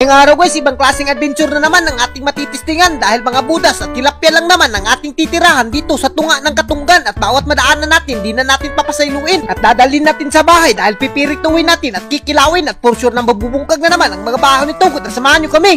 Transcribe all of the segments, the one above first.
Ngayong araw guys, ibang klaseng adventure na naman ang ating matitistingan dahil mga budas at tilapia lang naman ang ating titirahan dito sa tunga ng katunggan at bawat madaanan natin, di na natin papasailuin at dadalhin natin sa bahay dahil pipirituin natin at kikilawin at for sure na mabubungkag na naman ang mga baho nito kung samahan nyo kami.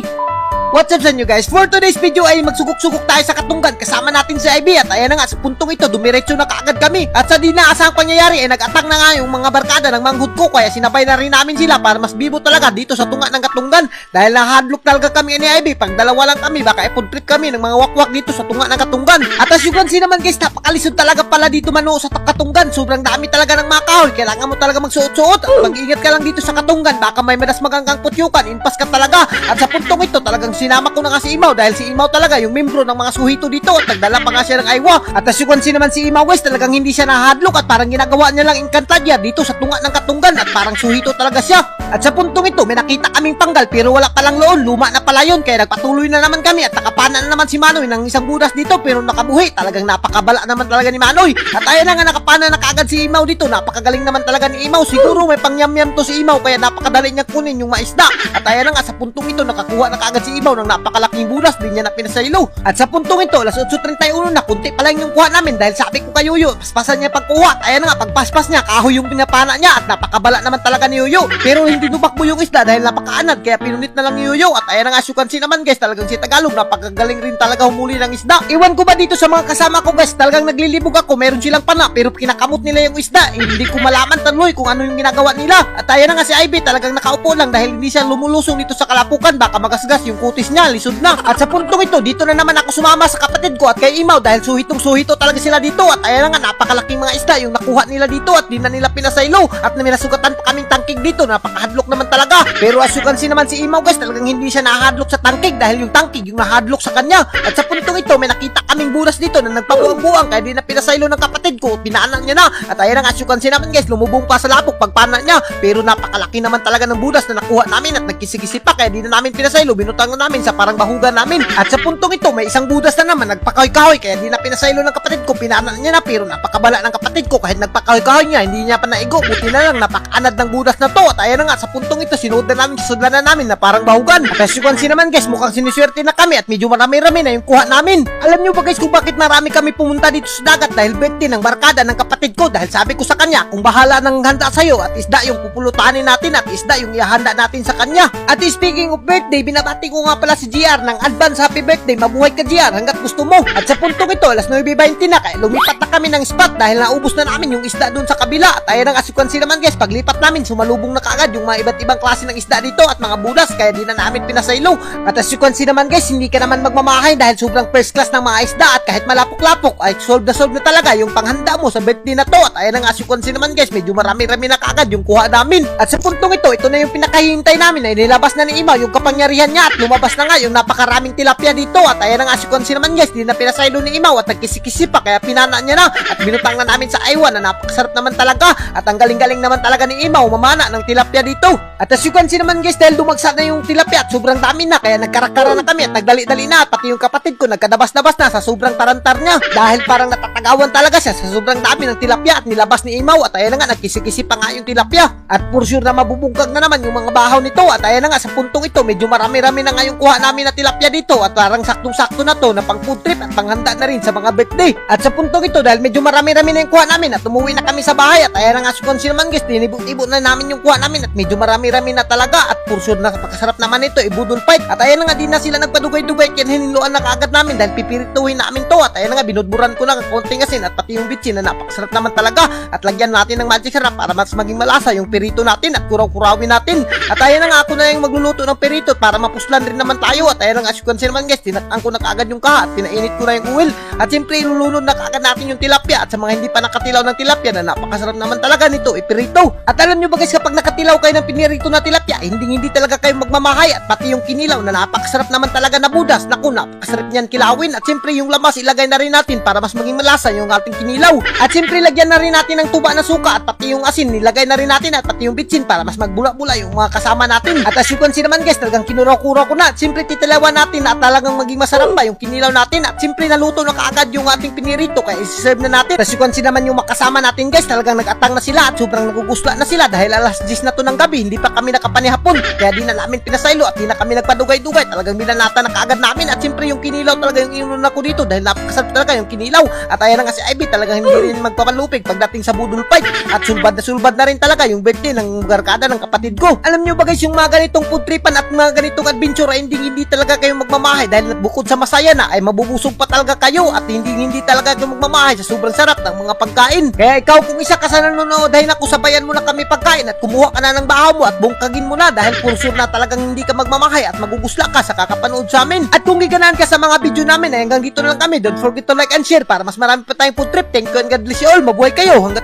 What's up sa inyo guys? For today's video ay magsugok-sugok tayo sa katunggan kasama natin si IB at ayan na nga sa puntong ito dumiretso na kaagad kami. At sa di naasahang pangyayari ay nag-attack na nga yung mga barkada ng manghud ko. Kaya sinabay na rin namin sila para mas bibo talaga dito sa tunga ng katunggan dahil nahadlock talaga kami ni IB pag dalawa lang kami baka ipod kami ng mga wakwak dito sa tunga ng katunggan at as you can see naman guys napakalisod talaga pala dito mano sa katunggan sobrang dami talaga ng mga kahoy. Kailangan mo talaga magsuot-suot. At mag-ingat ka lang dito sa katunggan baka may madas magangkang putyukan. Inpas ka talaga. At sa puntong ito talagang sinama ko na nga si Imaw dahil si Imaw talaga yung membro ng mga suhito dito at nagdala pa nga siya ng aywa at as you can see naman si Imaw West talagang hindi siya nahadlok at parang ginagawa niya lang inkantadya dito sa tunga ng katunggan at parang suhito talaga siya. At sa puntong ito may nakita kaming panggal pero wala palang loon luma na pala yun kaya nagpatuloy na naman kami at nakapana na naman si Manoy ng isang budas dito pero nakabuhi. Talagang napakabala naman talaga ni Manoy. At ayan na nga nakapana na kaagad si Imaw dito. Napakagaling naman talaga ni Imaw. Siguro may pangyamyam to si Imaw kaya napakadali niya kunin yung maisda. At ayan na nga sa puntong ito nakakuha na kaagad si Imaw ng napakalaking budas di niya na pinasaylo at sa puntong ito alas 8.31 na kunti pa lang yung kuha namin dahil sabi ko kay Yuyo paspasan niya pagkuha. Ayan na nga pagpaspas niya kahoy yung pinapana niya at napakabala naman talaga ni Yuyo pero hindi tumakbo yung isda dahil napakaanad kaya pinunit na lang ni Yuyo at ayan na nga see naman guys. Talagang si Tagalog napakagaling rin talaga humuli ng isda. Iwan ko ba dito sa mga kasama ko guys? Talagang naglilibog ako meron silang pana pero kinakamot nila yung isda. Eh, hindi ko malaman tanloy kung ano yung ginagawa nila. At ayan na nga si Ivy talagang nakaupo lang dahil hindi siya lumulusong dito sa kalapukan. Baka magasgas yung kutis niya lisod na. At sa puntong ito dito na naman ako sumama sa kapatid ko at kay Imaw dahil suhitong suhito talaga sila dito. At ayan nga napakalaking mga isda yung nakuha nila dito at di na nila pinasaylo at naminasugatan pa kaming tangkig dito napakahadlok naman talaga. Pero as you can see naman si Imaw guys talagang hindi siya nahadlok sa tangkig dahil yung tangkig yung nahadlok sa kanya. At sa puntong ito may nakita kaming buras dito na nagpabuang-buang kaya di na pinasaylo ng kapatid ko pinaanan niya na. At ayan nga as you can see naman guys lumubong pa sa lapok pagpana niya. Pero napakalaki naman talaga ng budas na nakuha namin at nagkisigisi pa kaya di na namin pinasaylo binutang na namin sa parang bahugan namin. At sa puntong ito may isang budas na naman nagpakahoy-kahoy. Kaya di na pinasaylo ng kapatid ko pinaanan niya na pero napakabala ng kapatid ko. Kahit nagpakahoy-kahoy niya hindi niya pa naigo. Buti na lang napakaanad ng budas na to. At ayan na nga sa puntong ito sinuod na namin sudlan na namin na parang bahugan. At as you can see naman guys mukhang siniswerte na kami at medyo marami-rami na yung kuha namin. Alam niyo ba guys kung bakit marami kami pumunta dito sa dagat? Dahil birthday ng barkada ng kapatid ko. Dahil sabi ko sa kanya kung bahala ng handa sa'yo at isda yung pupulutanin natin at isda yung ihanda natin sa kanya. At speaking of birthday binabati ko nga pala si GR ng advance happy birthday mabuhay ka GR hanggat gusto mo. At sa puntong ito alas 9.20 na kaya lumipat na kami ng spot dahil naubos na namin yung isda doon sa kabila. At ayan ang asukwansi naman guys. Paglipat namin sumalubong na kaagad yung mga iba't ibang klase ng isda dito at mga budas kaya di na namin pinasaylo. At as you can see naman guys hindi ka naman magmamahay dahil sobrang first class ng mga isda at kahit malapok-lapok ay solve na solve na talaga yung panghanda mo sa birthday na to. At ayan ang as you can see naman guys medyo marami-rami na kaagad yung kuha namin. At sa puntong ito ito na yung pinakahihintay namin ay nilabas na ni Ima yung kapangyarihan niya at lumabas na nga yung napakaraming tilapia dito. At ayan ang as you can see naman guys. Di na pinasaylo ni Imaw at nagkisi-kisi pa kaya pinana niya na. At binutang na namin sa aywan na napakasarap naman talaga. At ang galing-galing naman talaga ni Imaw mamana ng tilapia dito. At as you can naman guys dahil dumagsa na yung tilapia at sobrang dami na kaya nagkarakara na kami at nagdali-dali na. At pati yung kapatid ko nagkadabas-dabas na sa sobrang tarantar niya. Dahil parang natatagawan talaga siya sa sobrang dami ng tilapia at nilabas ni Imaw. At ayan na nga nagkisi-kisi pa nga yung tilapia. At for sure na mabubungkag na naman yung mga bahaw nito. At ayan na nga sa puntong ito medyo marami-rami na nga kuha namin na tilapia dito at parang saktong-sakto na to na pang food trip at panghanda na rin sa mga birthday. At sa puntong ito dahil medyo marami-rami na yung kuha namin at umuwi na kami sa bahay at ayan na nga sukon naman guys dinibot-ibot na namin yung kuha namin at medyo marami-rami na talaga for sure na napakasarap naman ito ibudol fight. At ayan nga di na sila nagpadugay-dugay kaya hiniluan na kaagad namin dahil pipirituhin namin to. At ayan nga binudburan ko lang ang konting asin at pati yung bitsin na napakasarap naman talaga. At lagyan natin ng magic syrup para mas maging malasa yung pirito natin at kuraw-kurawin natin. At ayan nga ako na yung magluluto ng pirito para mapuslan rin naman tayo. At ayan na nga as you can see naman guys tinatang ko na kaagad yung kaha at pinainit ko na yung oil at siyempre ilulunod na kaagad natin yung tilapia. At sa mga hindi pa nakatilaw ng tilapia na napakasarap naman talaga nito ipirito at alam nyo ba guys kapag nakatilaw kayo ng pinirito na tilapia eh, hindi hindi talaga kayo magmamahay at pati yung kinilaw na napakasarap naman talaga na budas. Naku napakasarap niyan kilawin. At siyempre yung lamas ilagay na rin natin para mas maging malasa yung ating kinilaw. At siyempre lagyan na rin natin ng tuba na suka at pati yung asin. Nilagay na rin natin at pati yung bitsin para mas magbula-bula yung mga kasama natin. At as you can see naman guys talagang kinuraw-kuraw ko na. At siyempre titilawan natin at talagang maging masarap pa yung kinilaw natin. At siyempre naluto na kaagad yung ating pinirito kaya isi-serve na natin. Tapos kung naman yung makasama natin guys, talagang nag-atang na sila at sobrang nagugusla na sila dahil alas 10 na to ng gabi, hindi pa kami nakapanihapon. Kaya di na namin pinasaylo at di na kami nagpadugay-dugay. Talagang binanata na kaagad namin at siyempre yung kinilaw talaga yung inuna ko dito dahil napakasarap talaga yung kinilaw. At ayan nga si Ivy, talagang hindi rin magpapalupig pagdating sa budol fight. At sulbad na sulbad na rin talaga yung birthday ng barkada ng kapatid ko. Alam nyo ba guys, yung mga ganitong food tripan at mga ganitong adventure hindi hindi talaga kayo magmamahay dahil bukod sa masaya na ay mabubusog pa talaga kayo at hindi hindi talaga kayo magmamahay sa sobrang sarap ng mga pagkain. Kaya ikaw kung isa ka sa nanonood dahil ako sabayan mo na kami pagkain at kumuha ka na ng bahaw mo at bungkagin mo na dahil for sure na talagang hindi ka magmamahay at magugusla ka sa kakapanood sa amin. At kung giganaan ka sa mga video namin ay hanggang dito na lang kami. Don't forget to like and share para mas marami pa tayong food trip. Thank you and God bless you all. Mabuhay kayo. Hanggang